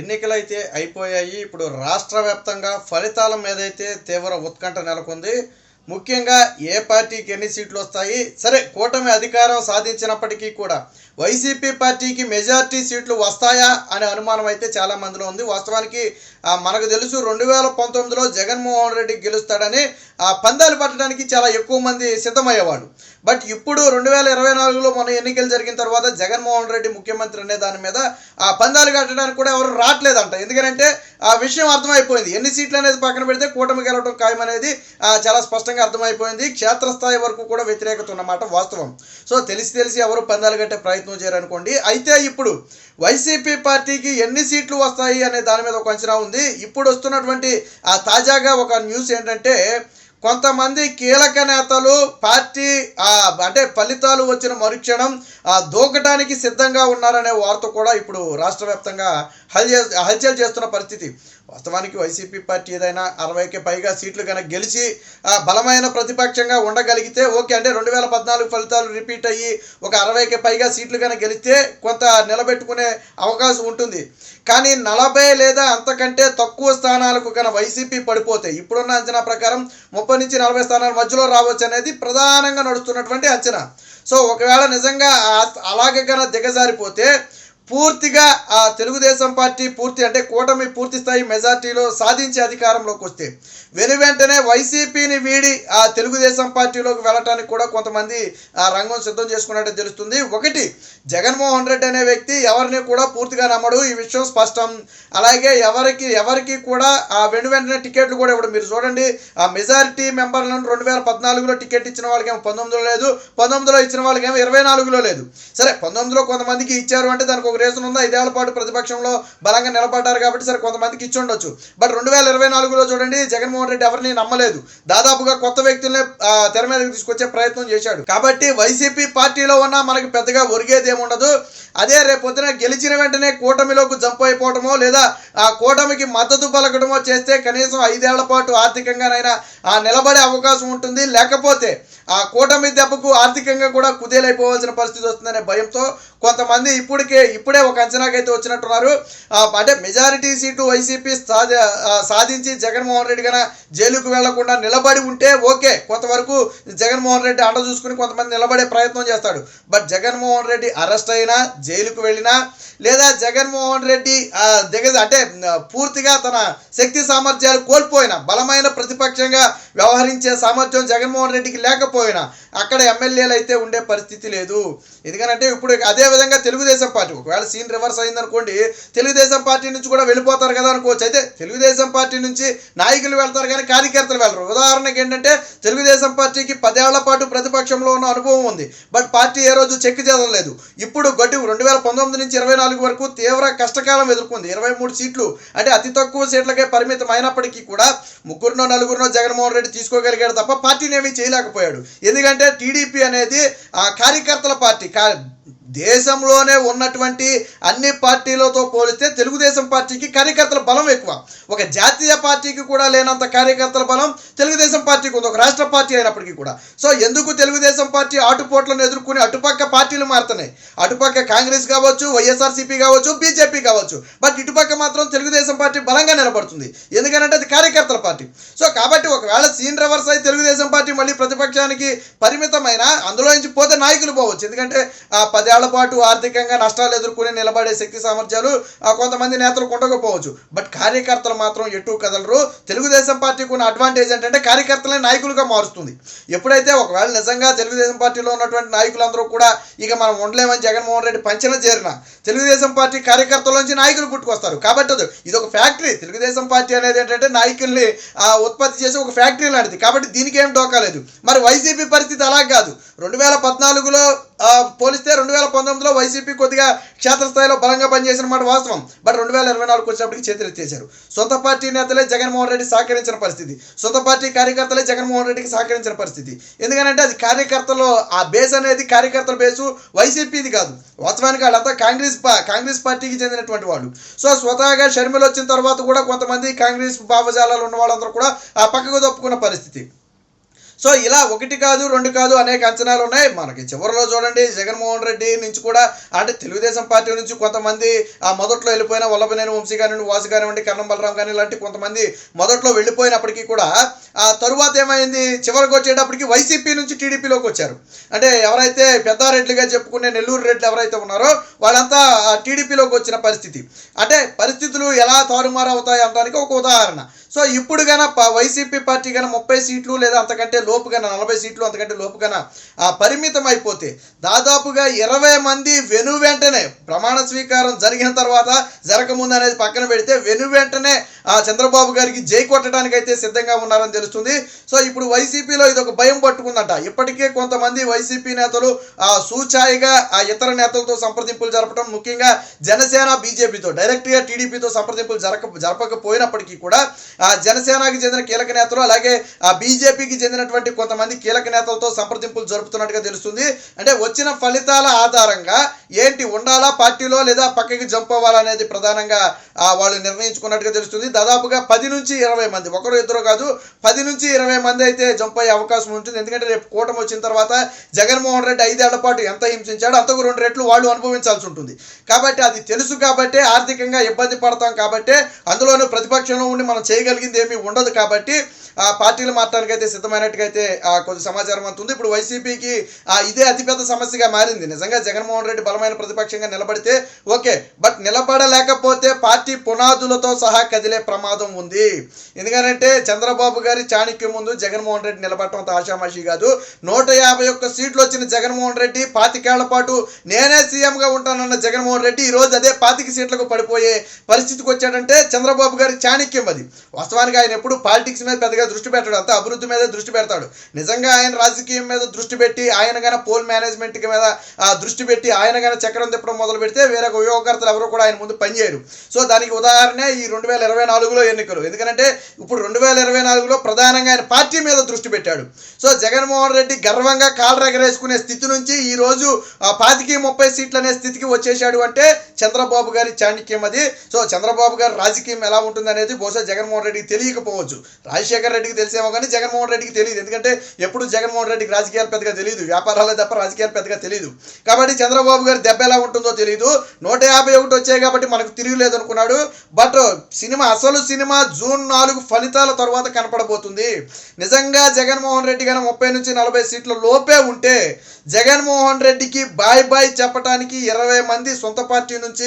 ఎన్నికలైతే అయిపోయాయి ఇప్పుడు రాష్ట్ర వ్యాప్తంగా ఫలితాల మీద అయితే తీవ్ర ఉత్కంఠ నెలకొంది. ముఖ్యంగా ఏ పార్టీకి ఎన్ని సీట్లు వస్తాయి? సరే కూటమి అధికారం సాధించినప్పటికీ కూడా వైసీపీ పార్టీకి మెజార్టీ సీట్లు వస్తాయా అనే అనుమానం అయితే చాలా మందిలో ఉంది. వాస్తవానికి మనకు తెలుసు రెండు వేల పంతొమ్మిదిలో జగన్మోహన్ రెడ్డి గెలుస్తాడని ఆ పందాలు పట్టడానికి చాలా ఎక్కువ మంది సిద్ధమయ్యేవాడు బట్ ఇప్పుడు రెండు వేల ఇరవై నాలుగులో మన ఎన్నికలు జరిగిన తర్వాత జగన్మోహన్ రెడ్డి ముఖ్యమంత్రి అనే దాని మీద ఆ పందాలు కట్టడానికి కూడా ఎవరు రావట్లేదంట. ఎందుకంటే ఆ విషయం అర్థమైపోయింది. ఎన్ని సీట్లు అనేది పక్కన పెడితే కూటమి గెలవడం ఖాయం అనేది చాలా స్పష్టంగా అర్థమైపోయింది. క్షేత్రస్థాయి వరకు కూడా వ్యతిరేకత ఉన్నమాట వాస్తవం. సో తెలిసి తెలిసి ఎవరు పందాలు కట్టే ప్రయత్నం చేయరనుకోండి. అయితే ఇప్పుడు వైసీపీ పార్టీకి ఎన్ని సీట్లు వస్తాయి అనే దాని మీద ఒక అంచనా ఉంది. ఇప్పుడు వస్తున్నటువంటి ఆ తాజాగా ఒక న్యూస్ ఏంటంటే కొంతమంది కీలక నేతలు పార్టీ అంటే ఫలితాలు వచ్చిన మరుక్షణం దూకటానికి సిద్ధంగా ఉన్నారనే వార్త కూడా ఇప్పుడు రాష్ట్ర వ్యాప్తంగా హల్చల్ చేస్తున్న పరిస్థితి. వాస్తవానికి వైసీపీ పార్టీ ఏదైనా అరవైకి పైగా సీట్లు కనుక గెలిచి బలమైన ప్రతిపక్షంగా ఉండగలిగితే ఓకే అంటే రెండు వేల పద్నాలుగు ఫలితాలు రిపీట్ అయ్యి ఒక అరవైకి పైగా సీట్లు కనుక గెలిస్తే కొంత నిలబెట్టుకునే అవకాశం ఉంటుంది. కానీ నలభై లేదా అంతకంటే తక్కువ స్థానాలకు కనుక వైసీపీ పడిపోతే ఇప్పుడున్న అంచనా ప్రకారం ముప్పై నుంచి నలభై స్థానాల మధ్యలో రావచ్చు అనేది ప్రధానంగా నడుస్తున్నటువంటి అంచనా. సో ఒకవేళ నిజంగా అలాగే కనుక దిగజారిపోతే పూర్తిగా ఆ తెలుగుదేశం పార్టీ పూర్తి అంటే కూటమి పూర్తి స్థాయి మెజార్టీలో సాధించి అధికారంలోకి వస్తే వెను వెంటనే వైసీపీని వీడి ఆ తెలుగుదేశం పార్టీలోకి వెళ్ళటానికి కూడా కొంతమంది ఆ రంగం సిద్ధం చేసుకున్నట్టు తెలుస్తుంది. ఒకటి జగన్మోహన్ రెడ్డి అనే వ్యక్తి ఎవరిని కూడా పూర్తిగా నమ్మడు. ఈ విషయం స్పష్టం. అలాగే ఎవరికి ఎవరికి కూడా ఆ వెను వెంటనే టికెట్లు కూడా ఇవ్వడం. మీరు చూడండి ఆ మెజారిటీ మెంబర్లను రెండు వేల పద్నాలుగులో టికెట్ ఇచ్చిన వాళ్ళకేమో పంతొమ్మిదిలో లేదు పంతొమ్మిదిలో ఇచ్చిన వాళ్ళకేమో ఇరవై నాలుగులో లేదు. సరే పంతొమ్మిదిలో కొంతమందికి ఇచ్చారు అంటే దానికి ఒక రీజన్ ఉందా? ఐదేళ్ళ పాటు ప్రతిపక్షంలో బలంగా నిలబడ్డారు కాబట్టి సరే కొంతమందికి ఇచ్చి ఉండొచ్చు. బట్ రెండు వేల ఇరవై నాలుగులో చూడండి జగన్మోహన్ రెడ్డి ఎవరిని నమ్మలేదు. దాదాపుగా కొత్త వ్యక్తులనే తెర మీదకి తీసుకొచ్చే ప్రయత్నం చేశాడు. కాబట్టి వైసీపీ పార్టీలో ఉన్న మనకి పెద్దగా ఒరిగేది ఏముండదు. అదే రేపొద్దున గెలిచిన వెంటనే కూటమిలోకి జంప్ అయిపోవటమో లేదా ఆ కూటమికి మద్దతు పలకడమో చేస్తే కనీసం ఐదేళ్ళ పాటు ఆర్థికంగానైనా నిలబడే అవకాశం ఉంటుంది. లేకపోతే ఆ కూటమి దెబ్బకు ఆర్థికంగా కూడా కుదేలైపోవాల్సిన పరిస్థితి వస్తుందనే భయంతో కొంతమంది ఇప్పటికే ఇప్పుడే ఒక అంచనాకైతే వచ్చినట్టున్నారు. అంటే మెజారిటీ సీటు వైసీపీ సాధి సాధించి జగన్మోహన్ రెడ్డి కన్నా జైలుకు వెళ్ళకుండా నిలబడి ఉంటే ఓకే. కొంతవరకు జగన్మోహన్ రెడ్డి అండ చూసుకుని కొంతమంది నిలబడే ప్రయత్నం చేస్తాడు. బట్ జగన్మోహన్ రెడ్డి అరెస్ట్ అయినా జైలుకు వెళ్ళినా లేదా జగన్మోహన్ రెడ్డి ఆ, దిగ అంటే పూర్తిగా తన శక్తి సామర్థ్యాలు కోల్పోయినా బలమైన ప్రతిపక్షంగా వ్యవహరించే సామర్థ్యం జగన్మోహన్ రెడ్డికి లేకపోతే లేకపోయినా అక్కడ ఎమ్మెల్యేలు అయితే ఉండే పరిస్థితి లేదు. ఎందుకంటే ఇప్పుడు అదే విధంగా తెలుగుదేశం పార్టీ ఒకవేళ సీన్ రివర్స్ అయిందనుకోండి తెలుగుదేశం పార్టీ నుంచి కూడా వెళ్ళిపోతారు కదా అనుకోవచ్చు. అయితే తెలుగుదేశం పార్టీ నుంచి నాయకులు వెళ్తారు కానీ కార్యకర్తలు వెళ్ళరు ఉదాహరణకి ఏంటంటే తెలుగుదేశం పార్టీకి పదేళ్ళ పాటు ప్రతిపక్షంలో ఉన్న అనుభవం ఉంది. బట్ పార్టీ ఏ రోజు చెక్ చేయలేదు ఇప్పుడు గడ్డి రెండు వేల పంతొమ్మిది నుంచి ఇరవై నాలుగు వరకు తీవ్ర కష్టకాలం ఎదుర్కొంది. ఇరవై మూడు సీట్లు అంటే అతి తక్కువ సీట్లకే పరిమితం అయినప్పటికీ కూడా ముగ్గురునో నలుగురునో జగన్మోహన్ రెడ్డి తీసుకోగలిగాడు తప్ప పార్టీని ఏమీ చేయలేకపోయాడు. ఎందుకంటే టీడీపీ అనేది ఆ కార్యకర్తల పార్టీ కా దేశంలోనే ఉన్నటువంటి అన్ని పార్టీలతో పోలిస్తే తెలుగుదేశం పార్టీకి కార్యకర్తల బలం ఎక్కువ. ఒక జాతీయ పార్టీకి కూడా లేనంత కార్యకర్తల బలం తెలుగుదేశం పార్టీకి ఉంది. ఒక రాష్ట్ర పార్టీ అయినప్పటికీ కూడా. సో ఎందుకు తెలుగుదేశం పార్టీ ఆటుపోట్లను ఎదుర్కొని అటుపక్క పార్టీలు మారుతున్నాయి? అటుపక్క కాంగ్రెస్ కావచ్చు వైఎస్ఆర్సీపీ కావచ్చు బీజేపీ కావచ్చు. బట్ ఇటుపక్క మాత్రం తెలుగుదేశం పార్టీ బలంగా నిలబడుతుంది. ఎందుకంటే అది కార్యకర్తల పార్టీ. సో కాబట్టి ఒకవేళ సీన్ రివర్స్ అయి తెలుగుదేశం పార్టీ మళ్ళీ ప్రతిపక్షానికి పరిమితమైన అందులో నుంచి పోతే నాయకులు పోవచ్చు. ఎందుకంటే ఆ పదేళ్ళ పాటు ఆర్థికంగా నష్టాలు ఎదుర్కొని నిలబడే శక్తి సామర్థ్యాలు ఆ కొంతమంది నేతలు ఉండకపోవచ్చు బట్ కార్యకర్తలు మాత్రం ఎటు కదలరు. తెలుగుదేశం పార్టీకి ఉన్న అడ్వాంటేజ్ ఏంటంటే కార్యకర్తలే నాయకులుగా మారుస్తుంది. ఎప్పుడైతే ఒకవేళ నిజంగా తెలుగుదేశం పార్టీలో ఉన్నటువంటి నాయకులందరూ కూడా ఇక మనం ఉండలేమని జగన్మోహన్ రెడ్డి పంచన చేరిన తెలుగుదేశం పార్టీ కార్యకర్తల నుంచి నాయకులు పుట్టుకొస్తారు. కాబట్టి అది- ఇది ఒక ఫ్యాక్టరీ. తెలుగుదేశం పార్టీ అనేది ఏంటంటే నాయకుల్ని ఉత్పత్తి చేసే ఒక ఫ్యాక్టరీ లాంటిది. కాబట్టి దీనికి ఏం డోకాలేదు మరి వైసీపీ పరిస్థితి అలా కాదు. రెండు వేల పద్నాలుగులో పోలిస్తే రెండు వేల పంతొమ్మిదిలో వైసీపీ కొద్దిగా క్షేత్రస్థాయిలో బలంగా పనిచేసిన మాట వాస్తవం. బట్ రెండు వేల ఇరవై నాలుగు వచ్చేప్పటికి చేతులెత్తేశారు సొంత పార్టీ నేతలే జగన్మోహన్ రెడ్డి సహకరించిన పరిస్థితి. సొంత పార్టీ కార్యకర్తలే జగన్మోహన్ రెడ్డికి సహకరించిన పరిస్థితి. ఎందుకంటే అది కార్యకర్తలు ఆ బేస్ అనేది కార్యకర్తల బేసు వైసీపీది కాదు. వాస్తవానికి వాళ్ళంతా కాంగ్రెస్ పా కాంగ్రెస్ పార్టీకి చెందినటువంటి వాళ్ళు. సో స్వతహాగా షర్మిలు వచ్చిన తర్వాత కూడా కొంతమంది కాంగ్రెస్ భావజాలాలు ఉన్న వాళ్ళందరూ కూడా ఆ పక్కకు తప్పుకున్న పరిస్థితి. సో ఇలా ఒకటి కాదు రెండు కాదు అనేక అంచనాలు ఉన్నాయి. మనకి చివరిలో చూడండి జగన్మోహన్ రెడ్డి నుంచి కూడా అంటే తెలుగుదేశం పార్టీ నుంచి కొంతమంది ఆ మొదట్లో వెళ్ళిపోయిన వల్లభనేని వంశీ కానివ్వండి వాసు కానివ్వండి కన్నం బలరాం కానీ ఇలాంటి కొంతమంది మొదట్లో వెళ్ళిపోయినప్పటికీ కూడా ఆ తరువాత ఏమైంది? చివరికి వచ్చేటప్పటికి వైసీపీ నుంచి టీడీపీలోకి వచ్చారు. అంటే ఎవరైతే పెద్దారెడ్లుగా చెప్పుకునే నెల్లూరు రెడ్లు ఎవరైతే ఉన్నారో వాళ్ళంతా ఆ టీడీపీలోకి వచ్చిన పరిస్థితి. అంటే పరిస్థితులు ఎలా తారుమారు అవుతాయి అనడానికి ఒక ఉదాహరణ. సో ఇప్పుడు గన వైసీపీ పార్టీ కానీ ముప్పై సీట్లు లేదా అంతకంటే లోపుగా నలభై సీట్లు అంతకంటే లోపుగా ఆ పరిమితం అయిపోతే దాదాపుగా ఇరవై మంది వెను వెంటనే ప్రమాణ స్వీకారం జరిగిన తర్వాత జరగముందు అనేది పక్కన పెడితే వెను వెంటనే ఆ చంద్రబాబు గారికి జై కొట్టడానికి అయితే సిద్ధంగా ఉన్నారని తెలుస్తుంది. సో ఇప్పుడు వైసీపీలో ఇది ఒక భయం పట్టుకుందంట. ఇప్పటికే కొంతమంది వైసీపీ నేతలు ఆ సూచాయిగా ఆ ఇతర నేతలతో సంప్రదింపులు జరపడం ముఖ్యంగా జనసేన బీజేపీతో డైరెక్ట్గా టీడీపీతో సంప్రదింపులు జరక జరపకపోయినప్పటికీ కూడా ఆ జనసేనకి చెందిన కీలక నేతలు అలాగే ఆ బీజేపీకి చెందినటువంటి కొంతమంది కీలక నేతలతో సంప్రదింపులు జరుపుతున్నట్టుగా తెలుస్తుంది. అంటే వచ్చిన ఫలితాల ఆధారంగా ఏంటి ఉండాలా పార్టీలో లేదా పక్కకి జంప్ అవ్వాలనేది ప్రధానంగా వాళ్ళు నిర్ణయించుకున్నట్టుగా తెలుస్తుంది. దాదాపుగా పది నుంచి ఇరవై మంది. ఒకరు ఇద్దరు కాదు పది నుంచి ఇరవై మంది అయితే జంప్ అయ్యే అవకాశం ఉంటుంది. ఎందుకంటే రేపు కూటమి వచ్చిన తర్వాత జగన్మోహన్ రెడ్డి ఐదేళ్ళ పాటు ఎంత హింసించాడో అంతకు రెండు రెట్లు వాళ్ళు అనుభవించాల్సి ఉంటుంది. కాబట్టి అది తెలుసు కాబట్టి ఆర్థికంగా ఇబ్బంది పడతాం కాబట్టి అందులోనూ ప్రతిపక్షంలో ఉండి మనం చేయగలిగింది ఏమీ ఉండదు కాబట్టి పార్టీలు మారటానికి సిద్ధమైనట్టుగైతే అయితే ఆ, కొద్ది సమాచారం అంతుంది. ఇప్పుడు వైసీపీకి ఇదే అతిపెద్ద సమస్యగా మారింది. నిజంగా జగన్మోహన్ రెడ్డి బలమైన ప్రతిపక్షంగా నిలబడితే ఓకే. బట్ నిలబడలేకపోతే పార్టీ పునాదులతో సహా కదిలే ప్రమాదం ఉంది. ఎందుకంటే చంద్రబాబు గారి చాణక్యం ముందు జగన్మోహన్ రెడ్డి నిలబడటం అంత ఆషామాషి కాదు. నూట యాభై ఒక్క సీట్లు వచ్చిన జగన్మోహన్ రెడ్డి పాతికేళ్ళ పాటు నేనే సీఎంగా ఉంటానన్న జగన్మోహన్ రెడ్డి ఈ రోజు అదే పాతిక సీట్లకు పడిపోయే పరిస్థితికి వచ్చాడంటే చంద్రబాబు గారి చాణక్యం అది. వాస్తవానికి ఆయన ఎప్పుడు పాలిటిక్స్ మీద పెద్దగా దృష్టి పెట్టాడు. అంతా అభివృద్ధి మీద దృష్టి పెడతాడు. నిజంగా ఆయన రాజకీయం మీద దృష్టి పెట్టి ఆయన గన పోల్ మేనేజ్మెంట్ మీద దృష్టి పెట్టి ఆయన గన చక్రం తిప్పడం మొదలు పెడితే వేరే ఉపయోగకర్తలు ఎవరు కూడా ఆయన ముందు పనిచేయరు సో దానికి ఉదాహరణే ఈ రెండు వేల ఇరవై నాలుగులో ఎన్నికలు. ఎందుకంటే ఇప్పుడు రెండు వేల ఇరవై నాలుగులో ప్రధానంగా ఆయన పార్టీ మీద దృష్టి పెట్టాడు. సో జగన్మోహన్ రెడ్డి గర్వంగా కాళ్ళు ఎగరేసుకునే స్థితి నుంచి ఈ రోజు ఆ పాతికి ముప్పై సీట్లు అనే స్థితికి వచ్చేసాడు అంటే చంద్రబాబు గారి చాణక్యం అది. సో చంద్రబాబు గారి రాజకీయం ఎలా ఉంటుంది అనేది బహుశా జగన్మోహన్ రెడ్డికి తెలియకపోవచ్చు. రాజశేఖర్ రెడ్డికి తెలిసేమో కానీ జగన్మోహన్ రెడ్డికి తెలియదు. ఎందుకంటే ఎప్పుడు జగన్మోహన్ రెడ్డికి రాజకీయాలు పెద్దగా తెలియదు. వ్యాపారాలే తప్ప రాజకీయాలు పెద్దగా తెలియదు. కాబట్టి చంద్రబాబు గారి దెబ్బ ఎలా ఉంటుందో తెలియదు. నూట యాభై ఒకటి వచ్చాయి కాబట్టి మనకు తిరుగులేదు అనుకున్నాడు బట్ సినిమా అసలు సినిమా జూన్ నాలుగు ఫలితాల తర్వాత కనపడబోతుంది. నిజంగా జగన్మోహన్ రెడ్డి గారు ముప్పై నుంచి నలభై సీట్ల లోపే ఉంటే జగన్మోహన్ రెడ్డికి బాయ్ బాయ్ చెప్పడానికి ఇరవై మంది సొంత పార్టీ నుంచి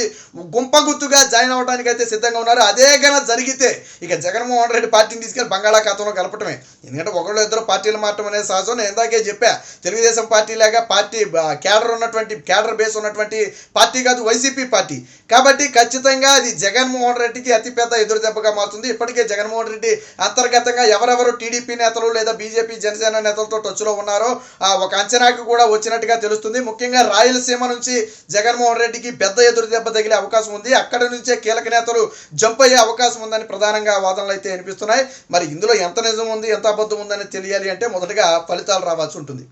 గుంపగుత్తుగా జాయిన్ అవడానికి అయితే సిద్ధంగా ఉన్నారు. అదే గన జరిగితే ఇక జగన్మోహన్ రెడ్డి పార్టీని తీసుకెళ్ళి బంగాళాఖాతంలో కలపటమే. ఎందుకంటే ఒకళ్ళు ఇద్దరు పార్టీలు మారటం అనేది సహజం. నేను ఇందాకే చెప్పా తెలుగుదేశం పార్టీ లాగా పార్టీ క్యాడర్ ఉన్నటువంటి క్యాడర్ బేస్ ఉన్నటువంటి పార్టీ కాదు వైసీపీ పార్టీ. కాబట్టి ఖచ్చితంగా అది జగన్మోహన్ రెడ్డికి అతిపెద్ద ఎదురు దెబ్బగా మారుతుంది. ఇప్పటికే జగన్మోహన్ రెడ్డి అంతర్గతంగా ఎవరెవరు టీడీపీ నేతలు లేదా బీజేపీ జనసేన నేతలతో టచ్లో ఉన్నారో ఒక అంచనాకు కూడా వచ్చినట్టుగా తెలుస్తుంది. ముఖ్యంగా రాయలసీమ నుంచి జగన్మోహన్ రెడ్డికి పెద్ద ఎదురు దెబ్బ తగిలే అవకాశం ఉంది. అక్కడ నుంచే కీలక నేతలు జంప్ అయ్యే అవకాశం ఉందని ప్రధానంగా వాదనలు అయితే వినిపిస్తున్నాయి. మరి ఇందులో ఎంత నిజం ఉంది ఎంత అబద్ధం ఉందని తెలియాలి అంటే మొదటగా ఫలితాలు రావాల్సి ఉంటుంది.